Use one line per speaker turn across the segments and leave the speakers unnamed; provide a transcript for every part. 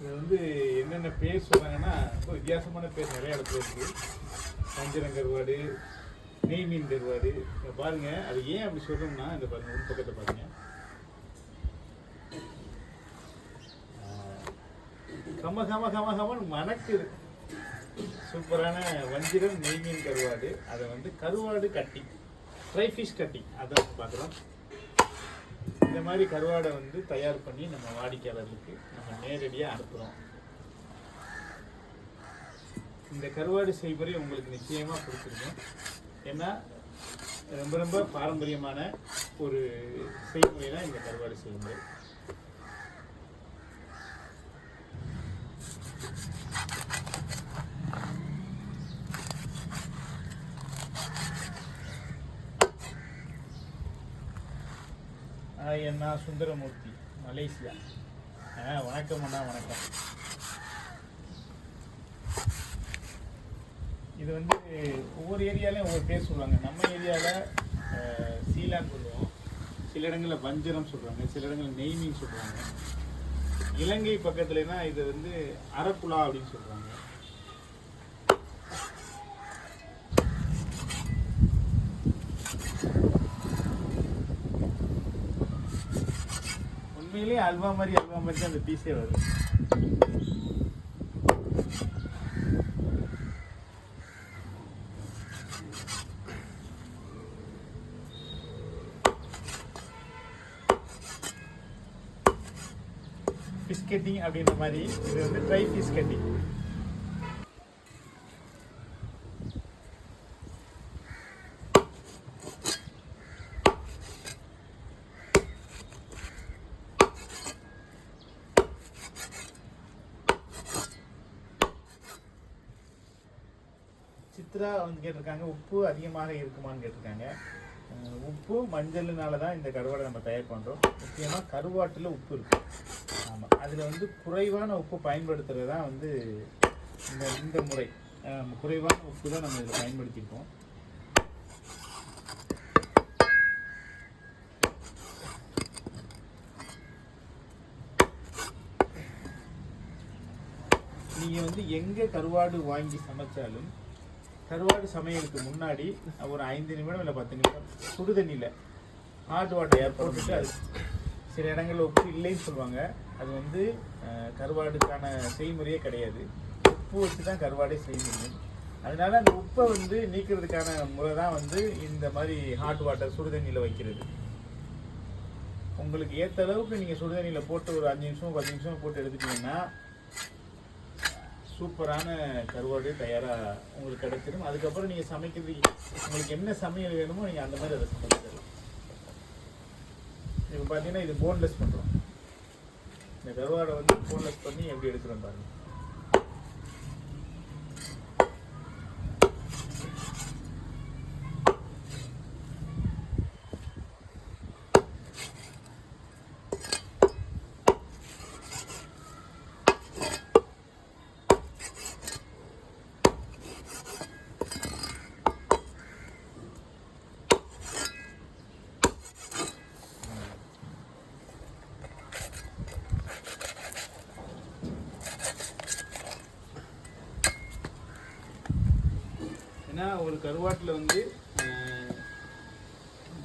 இது வந்து என்னென்ன பேர் சொல்கிறாங்கன்னா ரொம்ப வித்தியாசமான பேர் நிறைய இடத்துல இருக்கு. வஞ்சரம் கருவாடு நெய் மீன் கருவாடு. இதை பாருங்க. அது ஏன் அப்படி சொல்கிறோம்னா இந்த பாருங்க ஒரு பக்கத்தை பாருங்க. கம கம கம கமன்னு மணக்குது சூப்பரான வஞ்சிரம் நெய்மீன் கருவாடு. அதை வந்து கருவாடு கட்டி ஃப்ரை ஃபிஷ் கட்டி. அதை பார்க்குறோம் இந்த மாதிரி கருவாடை வந்து தயார் பண்ணி நம்ம வாடிக்கையாளர்களுக்கு நம்ம நேரடியாக அனுப்புகிறோம் இந்த கருவாடு செய்முறை உங்களுக்கு நிச்சயமாக பிடிச்சிருக்கும். ஏன்னா ரொம்ப ரொம்ப பாரம்பரியமான ஒரு செய்முறை தான் இந்த கருவாடு செய்முறை ஹாய் அண்ணா சுந்தரமூர்த்தி மலேசியா. ஆ வணக்கம் அண்ணா வணக்கம். இது வந்து ஒவ்வொரு ஏரியாலையும் ஒவ்வொரு பேர் சொல்லுவாங்க. நம்ம ஏரியாவில் சீலான்னு சொல்லுவோம். சில இடங்களில் வஞ்சரம் சொல்கிறாங்க சில இடங்களில் நெய்மின்னு சொல்கிறாங்க இலங்கை பக்கத்துலனா இது வந்து அரப்புலா அப்படின்னு சொல்கிறாங்க உண்மையிலேயே அல்வா மாதிரி அல்வா மாதிரி தான் அந்த பீஸே வரும் ஃபிஷ் கட்டிங் அப்படின்ற மாதிரி இது வந்து ட்ரை ஃபிஷ் கட்டிங் சித்ரா வந்து கேட்டிருக்காங்க உப்பு அதிகமாக இருக்குமான்னு கேட்டிருக்காங்க. உப்பு மஞ்சள்னால தான் இந்த கருவாடை நம்ம தயார் பண்ணுறோம் முக்கியமாக கருவாட்டில் உப்பு இருக்குது ஆமாம் அதில் வந்து குறைவான உப்பு பயன்படுத்துறது தான் வந்து இந்த இந்த முறை. குறைவான உப்பு தான் நம்ம இதில் பயன்படுத்தியிருக்கோம். நீங்கள் வந்து எங்கே கருவாடு வாங்கி சமைச்சாலும் கருவாடு சமையலுக்கு முன்னாடி ஒரு ஐந்து நிமிடம் இல்லை பத்து நிமிடம் சுடு தண்ணியில் ஹாட் வாட்டர் போட்டுட்டு அது சில இடங்களில் உப்பு இல்லைன்னு சொல்லுவாங்க. அது வந்து கருவாடுக்கான செய்முறையே கிடையாது. உப்பு வச்சு தான் கருவாடே செய்ய முடியும் அதனால அந்த உப்பை வந்து நீக்கிறதுக்கான முறை தான் வந்து இந்த மாதிரி ஹாட் வாட்டர் சுடு தண்ணியில் வைக்கிறது. உங்களுக்கு ஏற்ற அளவுக்கு நீங்கள் சுடுதண்ணியில் போட்டு ஒரு அஞ்சு நிமிஷம் பத்து நிமிஷம் போட்டு எடுத்துட்டீங்கன்னா சூப்பரான கருவாடு தயாராக உங்களுக்கு கிடைச்சிடும் அதுக்கப்புறம் நீங்கள் சமைக்கிறது உங்களுக்கு என்ன சமையல் வேணுமோ நீங்கள் அந்த மாதிரி அதை சமைச்சிடலாம் இப்போ பார்த்தீங்கன்னா இது போன்லெஸ் பண்ணுறோம் இந்த கருவாடை வந்து போன்லெஸ் பண்ணி எப்படி எடுக்கிறோம் பாருங்கள் பார்த்தீங்கன்னா ஒரு கருவாட்டில் வந்து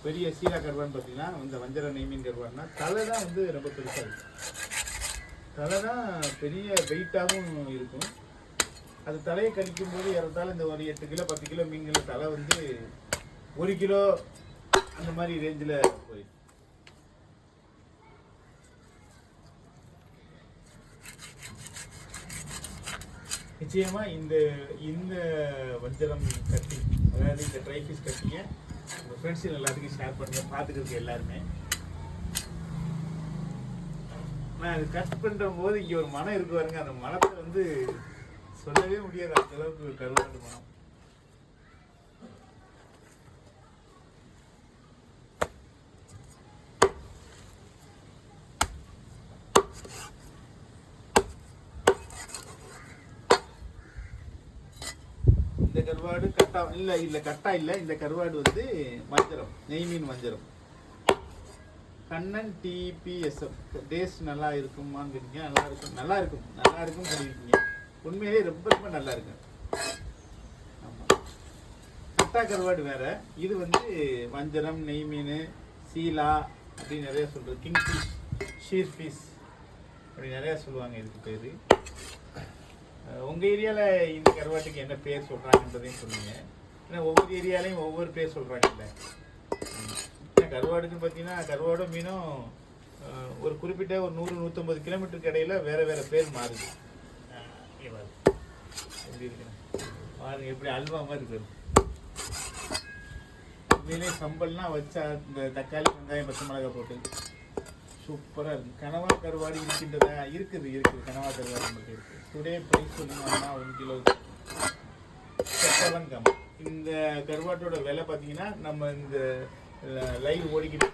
பெரிய சீரா கருவான்னு பார்த்தீங்கன்னா இந்த வஞ்சர நெய்மீன் கருவான்னா தலை தான் வந்து ரொம்ப பெருசாக இருக்கும். தலை தான் பெரிய வெயிட்டாகவும் இருக்கும். அது தலையை கழிக்கும் போது இறந்தாலும் இந்த ஒரு எட்டு கிலோ பத்து கிலோ மீன்கள் தலை வந்து ஒரு கிலோ அந்த மாதிரி ரேஞ்சில் போயிடும். நிச்சயமா இந்த இந்த வஞ்சரம் கட்டி அதாவது இந்த ட்ரை ஃபிஷ் கட்டிங்க உங்கள் ஃப்ரெண்ட்ஸுங்க எல்லாத்துக்கும் ஷேர் பண்ணுங்க பார்த்துக்கிறதுக்கு எல்லாருமே. நான் அது கட் பண்ணுற போது இங்கே ஒரு மனம் இருக்கு பாருங்க. அந்த மனத்தை வந்து சொல்லவே முடியாது அந்த அளவுக்கு ஒரு மனம். கருவாடு கட்டா இல்லை இல்லை கட்டா இல்லை. இந்த கருவாடு வந்து வஞ்சரம் நெய் மீன் வஞ்சரம். கண்ணன் டிபிஎஸ்எஃப் டேஸ்ட் நல்லா இருக்குமான்னு கேட்டீங்க. நல்லா இருக்கும். நல்லா இருக்கும். நல்லா இருக்கும் சொல்லியிருக்கீங்க. உண்மையிலேயே ரொம்ப ரொம்ப நல்லா இருக்கும் ஆமாம் கட்டா கருவாடு வேற. இது வந்து வஞ்சரம் நெய் மீன் சீலா அப்படின்னு நிறைய சொல்றது. கிங் ஃபிஷ் ஷீர் ஃபிஷ் அப்படி நிறையா சொல்லுவாங்க இதுக்கு பேர். உங்கள் ஏரியாவில் இந்த கருவாட்டுக்கு என்ன பேர் சொல்கிறாங்கன்றதையும் சொல்லுங்க. ஏன்னா ஒவ்வொரு ஏரியாலையும் ஒவ்வொரு பேர் சொல்கிறாங்கல்ல கருவாடுக்குன்னு பார்த்தீங்கன்னா கருவாடும் மீனும் ஒரு குறிப்பிட்ட ஒரு நூறு நூற்றம்பது கிலோமீட்டருக்கு இடையில வேறு வேறு பேர் மாறுது. எப்படி பாருங்க எப்படி அல்வா மாதிரி இருக்குது உண்மையிலே சம்பல்லாம் வச்சா இந்த தக்காளி வெங்காயம் பச்சை மிளகாய் போட்டு சூப்பராக இருக்கு. கனவா கருவாடி இருக்கின்றதா? இருக்குது இருக்குது. கனவா கருவாடி நம்மளுக்கு இருக்கு. டுடே ப்ரைஸ் சொல்லணும்னா ஒன் கிலோ செவன் இந்த கருவாட்டோட விலை பார்த்தீங்கன்னா நம்ம இந்த லைவ் ஓடிக்கிட்டு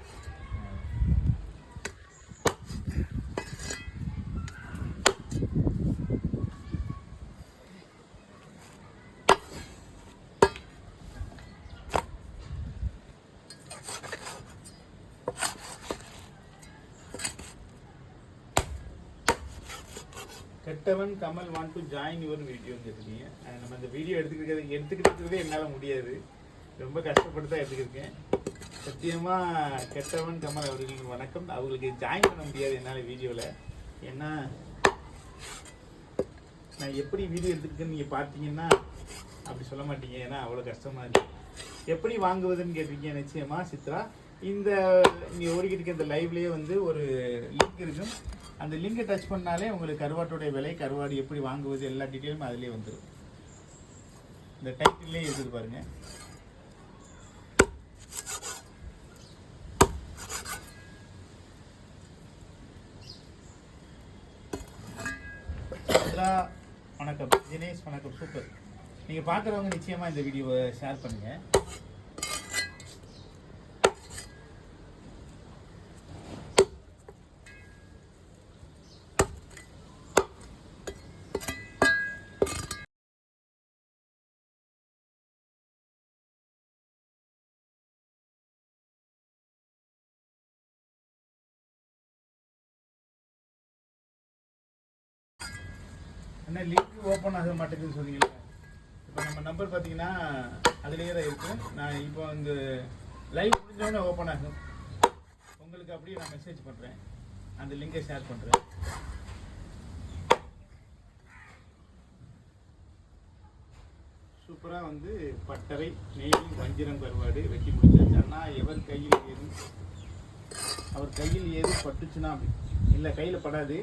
கெட்டவன் Kamal want to join your வீடியோன்னு கேட்டிருக்கீங்க. நம்ம இந்த வீடியோ எடுத்துக்கிறது எடுத்துக்கிட்டு என்னால் முடியாது. ரொம்ப கஷ்டப்பட்டு தான் எடுத்துக்கிருக்கேன். சத்தியமாக கெட்டவன் கமல் அவர்களுக்கு வணக்கம். அவங்களுக்கு ஜாயின் பண்ண முடியாது என்னால் வீடியோவில் ஏன்னா நான் எப்படி வீடியோ எடுத்துக்கிட்டேன்னு நீங்கள் பார்த்தீங்கன்னா அப்படி சொல்ல மாட்டீங்க. ஏன்னா அவ்வளோ கஷ்டமாக இருக்கு. எப்படி வாங்குவதுன்னு கேட்டிருக்கீங்க நிச்சயமாக சித்ரா. இந்த இங்கே ஓடிக்கிட்டு இருக்க இந்த லைவ்லேயே வந்து ஒரு லிங்க் இருக்கும். அந்த லிங்கை டச் பண்ணாலே உங்களுக்கு கருவாட்டுடைய விலை கருவாடு எப்படி வாங்குவது எல்லா டீட்டெயிலும் அதிலே வந்துடும் இந்த டைட்டிலே இருக்குது பாருங்க. வணக்கம். தினேஷ் வணக்கம். சூப்பர். நீங்கள் பார்க்குறவங்க நிச்சயமாக இந்த வீடியோவை ஷேர் பண்ணுங்கள் என்ன லிங்க் ஓப்பன் ஆக மாட்டேங்குதுன்னு சொன்னீங்களே இப்போ நம்ம நம்பர் பார்த்தீங்கன்னா அதுலேயே தான் இருக்கு. நான் இப்போ இந்த லைவ் முடிஞ்சோடனே ஓப்பன் ஆகும். உங்களுக்கு அப்படியே நான் மெசேஜ் பண்ணுறேன் அந்த லிங்கை ஷேர் பண்ணுறேன் சூப்பராக வந்து பட்டறை நெய் வஞ்சிரம் கருவாடு வெட்டி முடிச்சாச்சுன்னா எவர் கையில் ஏதும் அவர் கையில் ஏது பட்டுச்சுன்னா அப்படி. இல்லை கையில் படாது.